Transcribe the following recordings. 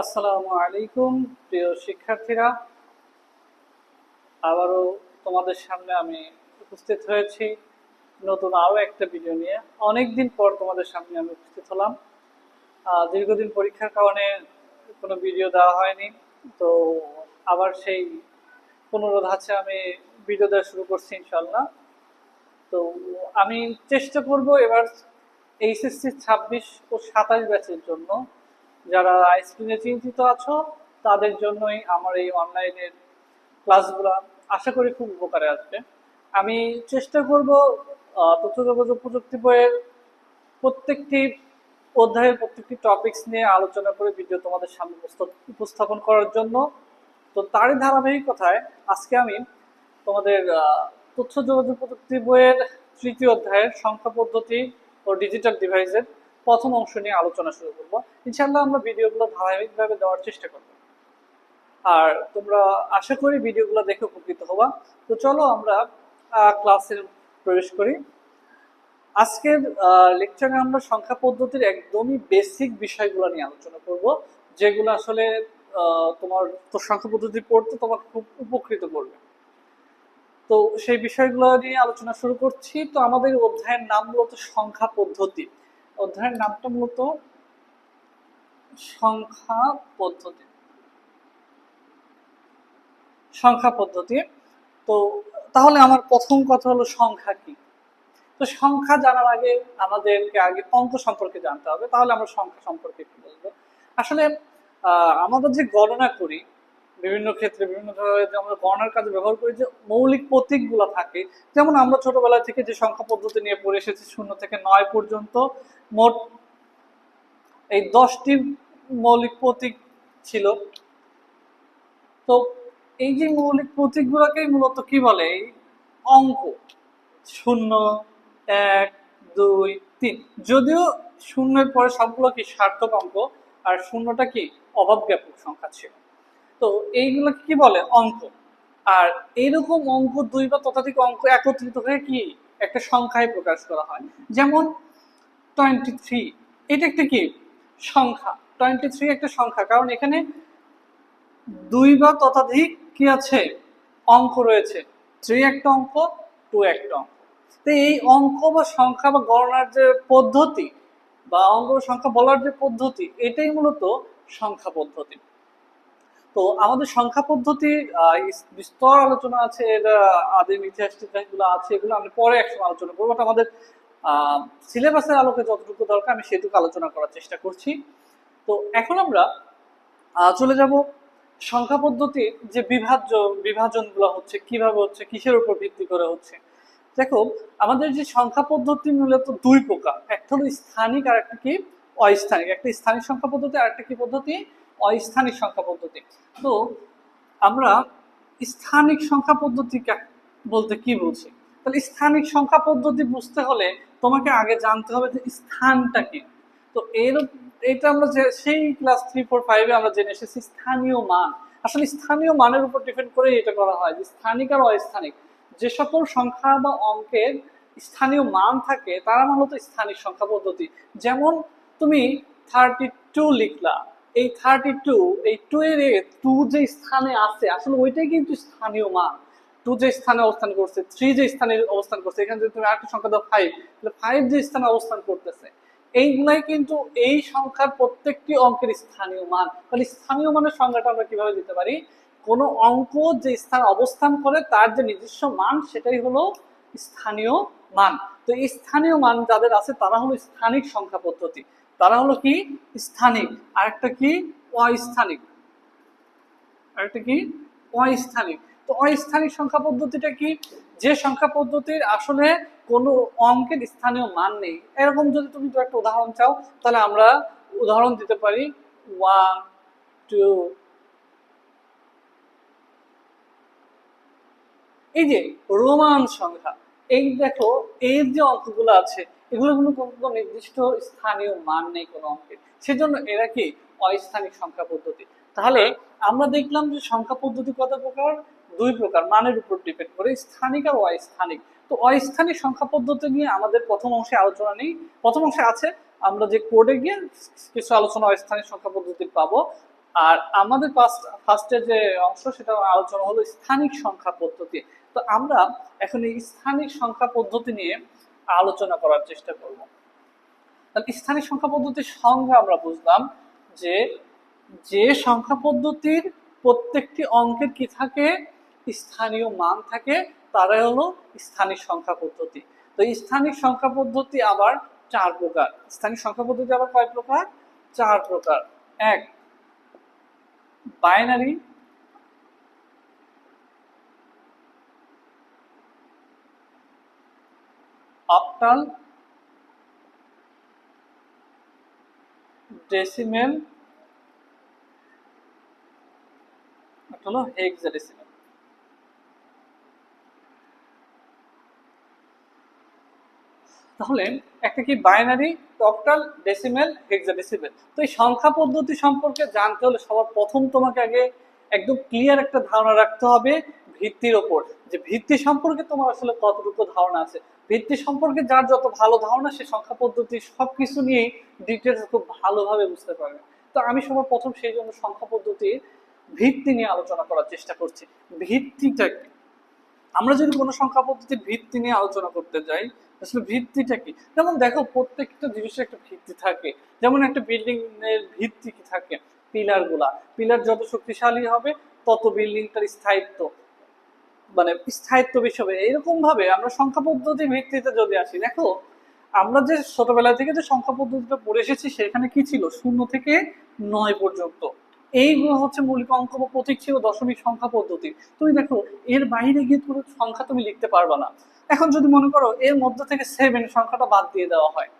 আসসালামু আলাইকুম, প্রিয় শিক্ষার্থীরা। আবারও তোমাদের সামনে আমি উপস্থিত হয়েছি নতুন আরও একটা ভিডিও নিয়ে। অনেক দিন পর তোমাদের সামনে আমি উপস্থিত হলাম। দীর্ঘদিন পরীক্ষার কারণে কোনো ভিডিও দেওয়া হয়নি। তো আবার সেই অনুরোধ আছে আমি ভিডিও দেওয়া শুরু করছি ইনশাল্লাহ তো আমি চেষ্টা করব এবার এইচএসসি ছাব্বিশ ও সাতাশ ব্যাচের জন্য যারা আইসক্রিমে চিন্তিত আছো, তাদের জন্যই আমার এই অনলাইনের ক্লাসগুলো আশা করি খুব উপকারে আসবে। আমি চেষ্টা করব তথ্য যোগাযোগ প্রযুক্তি বইয়ের প্রত্যেকটি অধ্যায়ের প্রত্যেকটি টপিকস নিয়ে আলোচনা করে ভিডিও তোমাদের সামনে উপস্থাপন করার জন্য। তো তারই ধারাবাহিকতায় আজকে আমি তোমাদের তথ্য যোগাযোগ প্রযুক্তি বইয়ের তৃতীয় অধ্যায়ের সংখ্যা পদ্ধতি ও ডিজিটাল ডিভাইসের প্রথম অংশ নিয়ে আলোচনা শুরু করব। ইনশাল্লাহ আমরা ভিডিওগুলো ধারাবাহিকভাবে দেওয়ার চেষ্টা করব। আর তোমরা আশা করি ভিডিওগুলো দেখে উপকৃত হবা। তো চলো আমরা ক্লাসে প্রবেশ করি। আজকের লেকচারে আমরা সংখ্যা পদ্ধতির একদমই বেসিক বিষয়গুলো নিয়ে আলোচনা করব, যেগুলো আসলে তোমার তো সংখ্যা পদ্ধতি পড়তে তোমাকে খুব উপকৃত করবে। তো সেই বিষয়গুলো নিয়ে আলোচনা শুরু করছি। তো আমাদের অধ্যায়ের নাম মূলত সংখ্যা পদ্ধতি। অধ্যায়ের নামটা মূলত সংখ্যা পদ্ধতি। সংখ্যা পদ্ধতি। তো তাহলে আমার প্রথম কথা হলো সংখ্যা কি? তো সংখ্যা জানার আগে আমাদেরকে আগে অঙ্ক সম্পর্কে জানতে হবে তাহলে আমরা সংখ্যা সম্পর্কে একটু বলব। আসলে আহ, আমাদের যে গণনা করি বিভিন্ন ক্ষেত্রে বিভিন্ন ধরনের আমরা গণনার কাজে ব্যবহার করি, যে মৌলিক প্রতীকগুলো থাকে। যেমন আমরা ছোটবেলা থেকে যে সংখ্যা পদ্ধতি নিয়ে পড়ে এসেছি, শূন্য থেকে নয় পর্যন্ত, মোট এই দশটি মৌলিক প্রতীক ছিল। তো এই যে মৌলিক প্রতীকগুলোকেই মূলত কি বলে? এই অঙ্ক। শূন্য, এক, দুই, তিন। যদিও শূন্যের পরে সবগুলো কি সার্থক অঙ্ক, আর শূন্যটা কি অভাব জ্ঞাপক সংখ্যা ছিল। তো এইগুলো কি বলে? অঙ্ক। আর এইরকম অঙ্ক দুই বা ততোধিক অঙ্ক একত্রিত হয়ে কি? একটা সংখ্যায় প্রকাশ করা হয়। যেমন টোয়েন্টি থ্রি এটা একটা কি? সংখ্যা। টোয়েন্টি থ্রি একটা সংখ্যা। কারণ এখানে দুই বা ততোধিক কি আছে? অঙ্ক রয়েছে। থ্রি একটা অঙ্ক টু একটা অঙ্ক। তো এই অঙ্ক বা সংখ্যা বা গণনার যে পদ্ধতি বা অঙ্ক সংখ্যা বলার যে পদ্ধতি, এটাই মূলত সংখ্যা পদ্ধতি। তো আমাদের সংখ্যা পদ্ধতি বিস্তর আলোচনা আছে, এর আদিম ইতিহাস টিতিহাসগুলো আছে, এগুলো আমি পরে একসময় আলোচনা করব। বাট আমাদের সিলেবাসের আলোকে যতটুকু দরকার, আমি সেটুকু আলোচনা করার চেষ্টা করছি। তো এখন আমরা চলে যাব সংখ্যা পদ্ধতির যে বিভাজ্য, বিভাজনগুলো হচ্ছে, কীভাবে হচ্ছে, কিসের উপর ভিত্তি করে হচ্ছে। দেখো, আমাদের যে সংখ্যা পদ্ধতি মূলত দুই প্রকার, একটা হলো স্থানিক আর একটা কি, অস্থানিক। একটা স্থানিক সংখ্যা পদ্ধতি আর একটা কি পদ্ধতি? অস্থানিক সংখ্যা পদ্ধতি। তো আমরা স্থানিক সংখ্যা পদ্ধতি বলতে কি বুঝি? তাহলে স্থানিক সংখ্যা পদ্ধতি বুঝতে হলে তোমাকে আগে জানতে হবে যে স্থানটা কি। তো এর, এটা আমরা যে, সেই ক্লাস থ্রি ফোর ফাইভে আমরা জেনে এসেছি স্থানীয় মান। আসলে স্থানীয় মানের উপর ডিপেন্ড করে এটা করা হয়, যে স্থানিক আর অস্থানিক। যে সকল সংখ্যা বা অঙ্কের স্থানীয় মান থাকে, তারা মূলত স্থানিক সংখ্যা পদ্ধতি। যেমন তুমি থার্টি টু লিখলা এই থার্টি টু এই টু এর টু যে স্থানে আছে, আসলে ওইটাই কিন্তু স্থানীয় মান টু যে স্থানে অবস্থান করছে থ্রি যে স্থানে অবস্থান করছে, এখানে যদি তুমি আরেকটা সংখ্যা দাও ফাইভ তাহলে ফাইভ যে স্থানে অবস্থান করতেছে, এইগুলাই কিন্তু এই সংখ্যার প্রত্যেকটি অঙ্কের স্থানীয় মান। তাহলে স্থানীয় মানের সংখ্যাটা আমরা কীভাবে দিতে পারি? কোনো অঙ্ক যে স্থান অবস্থান করে, তার যে নিজস্ব মান, সেটাই হলো স্থানীয় মান। তো এই স্থানীয় মান যাদের আছে, তারা হলো স্থানিক সংখ্যা পদ্ধতি। তারা হলো কি? স্থানিক। আরেকটা কি? অস্থানিক। আরেকটা কি? অস্থানিক। তো অস্থানিক সংখ্যা পদ্ধতিটা কি? যে সংখ্যা পদ্ধতির আসলে কোনো অঙ্কের স্থানীয় মান নেই। এরকম যদি তুমি একটা উদাহরণ চাও, তাহলে আমরা উদাহরণ দিতে পারি। ওয়ান টু এই যে রোমান সংখ্যা, এই দেখো, এর যে অঙ্কগুলো আছে এগুলো কোনো কোনো নির্দিষ্ট স্থানীয় মান নেই কোনো অঙ্কের সেজন্য এরা কি অস্থানিক সংখ্যা পদ্ধতি? তাহলে আমরা দেখলাম যে সংখ্যা পদ্ধতি কত প্রকার? দুই প্রকার, মানের উপর ডিপেন্ড করে স্থানিক আর অস্থানিক। তো অস্থানিক সংখ্যা পদ্ধতি নিয়ে আমাদের প্রথম অংশে আলোচনা নেই। প্রথম অংশে আছে, আমরা যে কোডে গিয়ে কিছু আলোচনা অস্থানিক সংখ্যা পদ্ধতি পাবো। আর আমাদের ফার্স্ট ফার্স্টের যে অংশ, সেটা আলোচনা হলো স্থানিক সংখ্যা পদ্ধতি। তো আমরা এখন এই স্থানিক সংখ্যা পদ্ধতি নিয়ে আলোচনা করার চেষ্টা করব। তাহলে স্থানিক সংখ্যা পদ্ধতির সংজ্ঞা আমরা বুঝলাম যে যে সংখ্যা পদ্ধতির প্রত্যেকটি অঙ্কের কি থাকে? স্থানীয় মান থাকে, তারাই হলো স্থানিক সংখ্যা পদ্ধতি। তো স্থানিক সংখ্যা পদ্ধতি আবার চার প্রকার। স্থানিক সংখ্যা পদ্ধতি আবার কয় প্রকার? চার প্রকার। এক বাইনারি অক্টাল ডেসিমেল হলো তাহলে একটা কি বাইনারি অক্টাল, ডেসিমেল, হেক্সাডেসিমেল? তো এই সংখ্যা পদ্ধতি সম্পর্কে জানতে হলে সবার প্রথম তোমাকে আগে একদম ক্লিয়ার একটা ধারণা রাখতে হবে ভিত্তির ওপর। যে ভিত্তি সম্পর্কে তোমার আসলে কতটুকু ধারণা আছে। ভিত্তি সম্পর্কে যার যত ভালো ধারণা, সে সংখ্যা, পদ্ধতি সবকিছু নিয়েই ডিটেলস খুব ভালোভাবে বুঝতে পারবে। তো আমি সবার প্রথম সেই জন্য সংখ্যা পদ্ধতির ভিত্তি নিয়ে আলোচনা করার চেষ্টা করছি। ভিত্তিটা কি? আমরা যদি কোনো সংখ্যা পদ্ধতির ভিত্তি নিয়ে আলোচনা করতে যাই, আসলে ভিত্তিটা কি? যেমন দেখো, প্রত্যেকটা জিনিসের একটা ভিত্তি থাকে। যেমন একটা বিল্ডিং এর ভিত্তি কি থাকে? পিলারগুলা। পিলার যত শক্তিশালী হবে, তত বিল্ডিংটার স্থায়িত্ব। মানে স্থায়িত্ব বেশি হবে এরকম ভাবে আমরা সংখ্যা পদ্ধতি ভিত্তিতে যদি আসি, দেখো, আমরা যে ছোটবেলা থেকে যে সংখ্যা পদ্ধতিটা পড়ে এসেছি, সেখানে কি ছিল? শূন্য থেকে নয় পর্যন্ত। এইগুলো হচ্ছে মৌলিক অঙ্ক বা প্রতীক ছিল দশমিক সংখ্যা পদ্ধতি। তুমি দেখো, এর বাইরে গিয়ে কোনো সংখ্যা তুমি লিখতে পারবে না। এখন যদি মনে করো, এর মধ্যে থেকে সেভেন সংখ্যাটা বাদ দিয়ে দেওয়া হয়,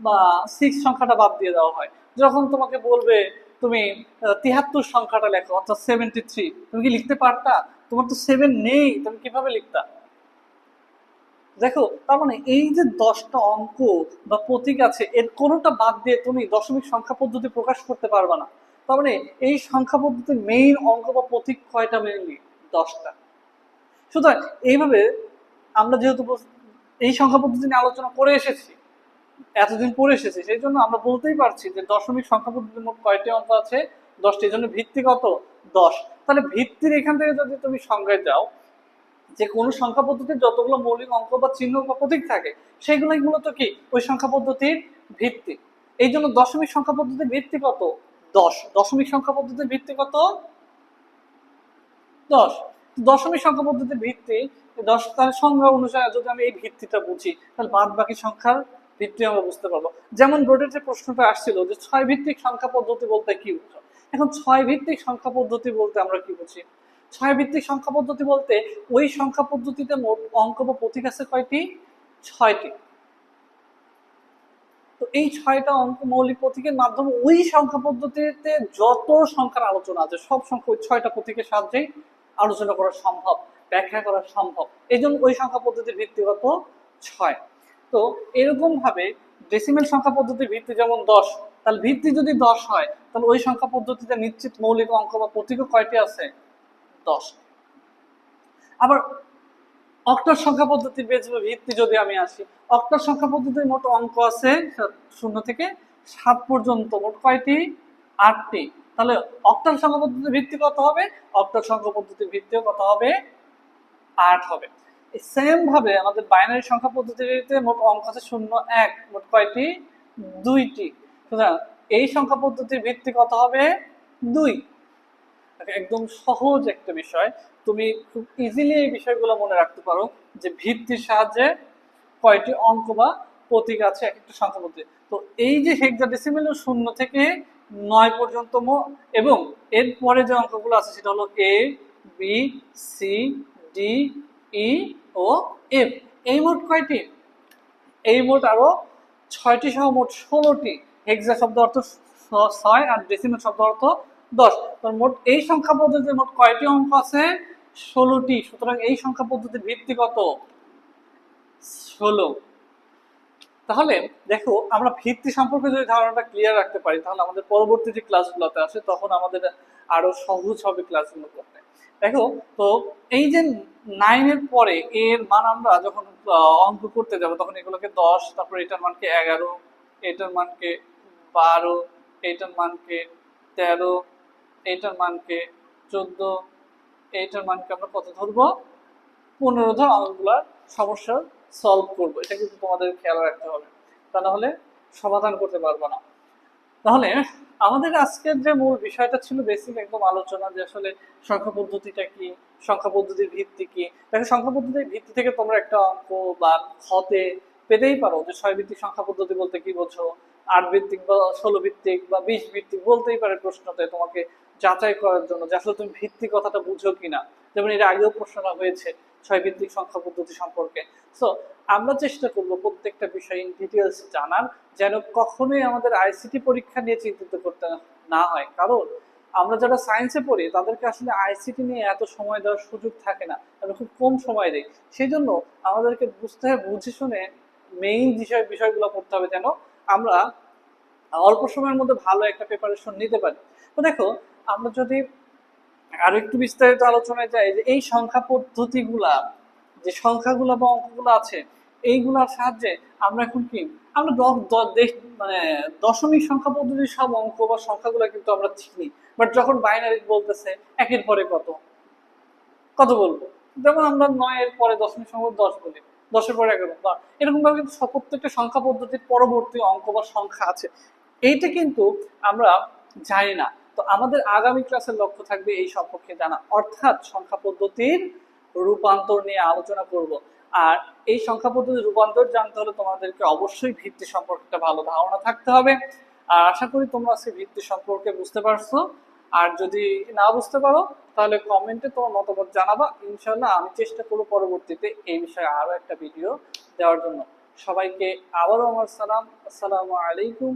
বা সিক্স সংখ্যাটা বাদ দিয়ে দেওয়া হয়, যখন তোমাকে বলবে, তুমি তিহাত্তর সংখ্যাটা লেখো, অর্থাৎ সেভেন্টি থ্রি তুমি কি লিখতে পারতা? তোমার তো সেভেন নেই, তুমি কীভাবে লিখতা? দেখো, তার মানে এই যে দশটা অঙ্ক বা প্রতীক আছে, এর কোনোটা বাদ দিয়ে তুমি দশমিক সংখ্যা পদ্ধতি প্রকাশ করতে পারবে না। তার মানে এই সংখ্যা পদ্ধতির মেইন অঙ্ক বা প্রতীক কয়টা মেনলি দশটা। সুতরাং এইভাবে আমরা যেহেতু এই সংখ্যা পদ্ধতি নিয়ে আলোচনা করে এসেছি, এতদিন পড়ে এসেছি, সেই জন্য আমরা বলতেই পারছি যে দশমিক সংখ্যা পদ্ধতির মোট কয়টি অঙ্ক আছে, দশটি জন্য ভিত্তি কত? দশ। তাহলে ভিত্তির এখান থেকে যদি তুমি সংজ্ঞায় যাও, যে কোনো সংখ্যা পদ্ধতির যতগুলো মৌলিক অঙ্ক বা চিহ্ন প্রতীক থাকে সেগুলোই মূলত কি? ওই সংখ্যা পদ্ধতির ভিত্তি। এই জন্য দশমিক সংখ্যা পদ্ধতির ভিত্তি কত? দশ। দশমিক সংখ্যা পদ্ধতির ভিত্তি কত? দশ। দশমিক সংখ্যা পদ্ধতির ভিত্তি দশ তার সংখ্যা অনুসারে যদি আমি এই ভিত্তিটা বুঝি, তাহলে বাদ বাকি সংখ্যার ভিত্তি আমরা বুঝতে পারব। যেমন বোর্ডের যে প্রশ্নটা আসছিল যে ছয় ভিত্তিক সংখ্যা পদ্ধতি বলতে কি বুঝো এখন ছয় ভিত্তিক সংখ্যা পদ্ধতি বলতে আমরা কি বুঝি? ছয় ভিত্তিক সংখ্যা পদ্ধতি বলতে ওই সংখ্যা পদ্ধতিতে মোট অঙ্ক বা প্রতীক আছে কয়টি? ছয়টি। তো এই ছয়টা অঙ্ক মৌলিক প্রতীকের মাধ্যমে ওই সংখ্যা পদ্ধতিতে যত সংখ্যার আলোচনা আছে, সব সংখ্যা ওই ছয়টা প্রতীকের সাহায্যেই আলোচনা করা সম্ভব, ব্যাখ্যা করা সম্ভব। এই জন্য ওই সংখ্যা পদ্ধতির ভিত্তিগত ছয়। তো এরকম ভাবে ডেসিমেল সংখ্যা পদ্ধতির ভিত্তি যেমন দশ তাহলে ভিত্তি যদি দশ হয়, তাহলে ওই সংখ্যা পদ্ধতিতে নিশ্চিত মৌলিক অঙ্ক বা প্রতীক কয়টি আছে? দশ। আবার অক্টার সংখ্যা পদ্ধতি পদ্ধতির ভিত্তি যদি আমি আসি, অক্টার সংখ্যা পদ্ধতির মোট অঙ্ক আছে শূন্য থেকে সাত পর্যন্ত, মোট কয়টি? আটটি। তাহলে অক্টাল সংখ্যা পদ্ধতির ভিত্তি কত হবে? অক্টাল সংখ্যা পদ্ধতির ভিত্তিও কত হবে? আট হবে। সেম ভাবে আমাদের বাইনারি সংখ্যা পদ্ধতিতে মোট অঙ্ক আছে শূন্য এক, মোট কয়টি? দুইটি। সুতরাং এই সংখ্যা পদ্ধতির ভিত্তি কত হবে? দুই। একদম সহজ একটা বিষয়। তুমি খুব ইজিলি এই বিষয়গুলো মনে রাখতে পারো যে ভিত্তির সাহায্যে কয়টি অঙ্ক বা প্রতীক আছে এক একটা সংখ্যা মধ্যে। তো এই যে হেক্সাডেসিমেল শূন্য থেকে নয় পর্যন্ত এবং এর পরে যে অঙ্কগুলো আছে সেটা হলো A B C D E O F এই মোট কয়টি? এই মোট আরও ছয়টি সহ মোট ষোলোটি। হেক্সা শব্দ অর্থ ছয় আর ডেসিমেল শব্দ অর্থ দশ। মোট এই সংখ্যা পদ্ধতিতে মোট কয়টি অঙ্ক আছে? ষোলোটি। সুতরাং এই সংখ্যা পদ্ধতির ভিত্তি কত? ষোলো। তাহলে দেখো, আমরা ভিত্তি সম্পর্কে যদি ধারণাটা ক্লিয়ার রাখতে পারি, তাহলে আমাদের পরবর্তী যে ক্লাসগুলোতে আসে, তখন আমাদের আরও সহজ হবে ক্লাসগুলো করতে। দেখো, তো এই যে নাইনের পরে এর মান আমরা যখন অঙ্ক করতে যাব, তখন এগুলোকে দশ, তারপর এটার মানকে এগারো, এটার মানকে বারো, এইটার মানকে তেরো, এইটার মানকে চোদ্দ, এইটার মানকে আমরা কত ধরবো? পনেরো ধর অঙ্কগুলার সমস্যা সলভ করব। এটা কিন্তু তোমাদের খেয়াল রাখতে হবে। তা নাহলে সমাধান করতে পারব না। তাহলে আমাদের আজকের যে মূল বিষয়টা ছিল বেসিক একদম আলোচনা যে আসলে সংখ্যা পদ্ধতিটা কি, সংখ্যা পদ্ধতির ভিত্তি কি দেখো সংখ্যা পদ্ধতির ভিত্তি থেকে তোমরা একটা অঙ্ক বা খতে পেতেই পারো যে ছয় ভিত্তিক সংখ্যা পদ্ধতি বলতে কি বোঝো আট ভিত্তিক বা ষোলো ভিত্তিক বা বিশ ভিত্তিক বলতেই পারে প্রশ্নতে তোমাকে যাচাই করার জন্য যে আসলে তুমি ভিত্তি কথাটা বুঝো কিনা। যেমন এর আগেও প্রশ্নটা হয়েছে ছয় ভিত্তিক সংখ্যা পদ্ধতি সম্পর্কে। সো আমরা চেষ্টা করব প্রত্যেকটা বিষয় ইন ডিটেলস জানার, যেন কখনোই আমাদের আইসিটি পরীক্ষা নিয়ে চিন্তিত করতে না হয়। কারণ আমরা যারা সায়েন্সে পড়ি, তাদেরকে আসলে আইসিটি নিয়ে এত সময় দেওয়ার সুযোগ থাকে না। আমরা খুব কম সময় দেয়। সেই জন্য আমাদেরকে বুঝতে হয়, বুঝে শুনে মেইন বিষয়, বিষয়গুলো পড়তে হবে যেন আমরা অল্প সময়ের মধ্যে ভালো একটা প্রিপারেশন নিতে পারি। তো দেখো, আমরা যদি আরও একটু বিস্তারিত আলোচনায় যাই, যে এই সংখ্যা পদ্ধতিগুলা, যে সংখ্যাগুলো বা অঙ্কগুলো আছে, এইগুলার সাহায্যে আমরা এখন কি, আমরা মানে দশমিক সংখ্যা পদ্ধতির সব অঙ্ক বা সংখ্যাগুলো কিন্তু আমরা চিনি। বাট যখন বাইনারি বলতেছে, একের পরে কত? কত বলব? যেমন আমরা নয়ের পরে দশমিক সংখ্যা দশ বলি। দশের পরে এগারো। বা এরকম ভাবে কিন্তু প্রত্যেকটা সংখ্যা পদ্ধতির পরবর্তী অঙ্ক বা সংখ্যা আছে। এইটা কিন্তু আমরা জানি না। তো আমাদের আগামী ক্লাসের লক্ষ্য থাকবে এই সম্পর্কে জানা। অর্থাৎ সংখ্যা পদ্ধতির রূপান্তর নিয়ে আলোচনা করব। আর এই সংখ্যা পদ্ধতির রূপান্তর জানতে হলে তোমাদেরকে অবশ্যই ভিত্তি সম্পর্কে একটা ভালো ধারণা থাকতে হবে। আর আশা করি তোমরা আজকে ভিত্তি সম্পর্কে বুঝতে পারছ। আর যদি না বুঝতে পারো, তাহলে কমেন্টে তোমার মতামত জানাবা। ইনশাল্লাহ আমি চেষ্টা করব পরবর্তীতে এই বিষয়ে আরও একটা ভিডিও দেওয়ার জন্য। সবাইকে আবারও আমার সালাম। আসসালামু আলাইকুম।